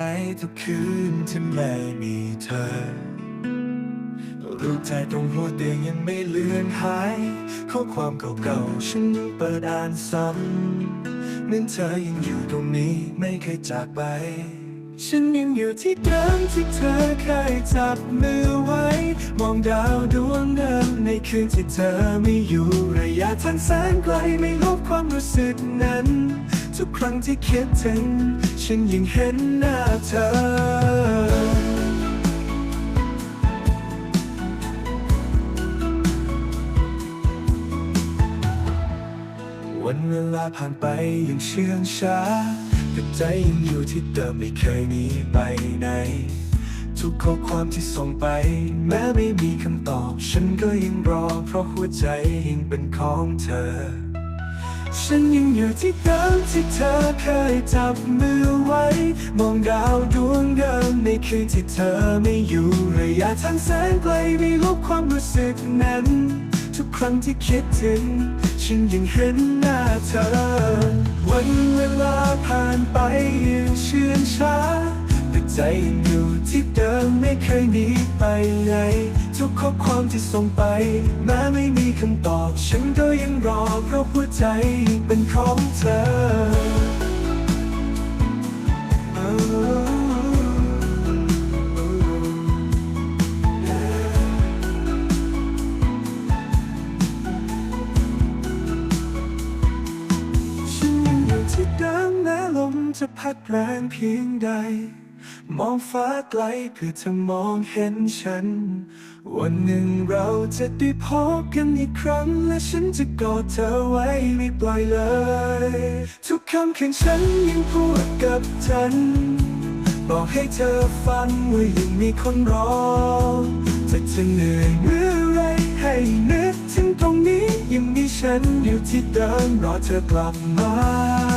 ทุกคืนที่ไม่มีเธอ รูปถ่ายตรงหัวเตียงยังไม่เลือนหายข้อความเก่าๆฉันยังเปิดอ่านซ้ำเหมือนเธอยังอยู่ตรงนี้ไม่เคยจากไป ฉันยังอยู่ที่เดิมที่เธอเคยจับมือไว้ มองดาวดวงเดิมในคืนที่เธอไม่อยู่ระยะทางแสนไกลไม่ลบความรู้สึกนั้น ครั้งที่คิดถึง ฉันยังเห็นหน้าเธอ วันเวลาผ่านไปย่างเชื่องช้า แต่ใจยังอยู่ที่เดิมไม่เคยหนีไปไหน ทุกข้อความที่ส่งไป แม้ไม่มีคำตอบ ฉันก็ยังรอ เพราะหัวใจยังเป็นของเธอ ฉันยังอยู่ที่เดิมที่เธอเคยจับมือไว้ มองดาวดวงเดิมในคืนที่เธอไม่อยู่ระยะทางแสนไกลไม่ลบความรู้สึกนั้น ทุกครั้งที่คิดถึง ฉันยังเห็นหน้าเธอ วันเวลาผ่านไปยังเชื่อง ใจยังอยู่ที่เดิมไม่เคยหนีไปไหนทุกข้อความที่ส่งไป แม้ไม่มีคำตอบ ฉันก็ยังรอเพราะหัวใจยังเป็นของเธอฉันยังอยู่ที่เดิมแม้ลมจะพัดแรงเพียงใด มองฟ้าไกลเพื่อเธอมองเห็นฉัน วันหนึ่งเราจะได้พบกันอีกครั้ง และฉันจะกอดเธอไว้ไม่ปล่อยเลย ทุกคำคืนฉันยังพูดกับฉัน บอกให้เธอฟังว่ายังมีคนรอจะจะเหนื่อยเมื่อไรให้นึกถึงตรงนี้ยังมีฉันอยู่ที่เดิมรอเธอกลับมา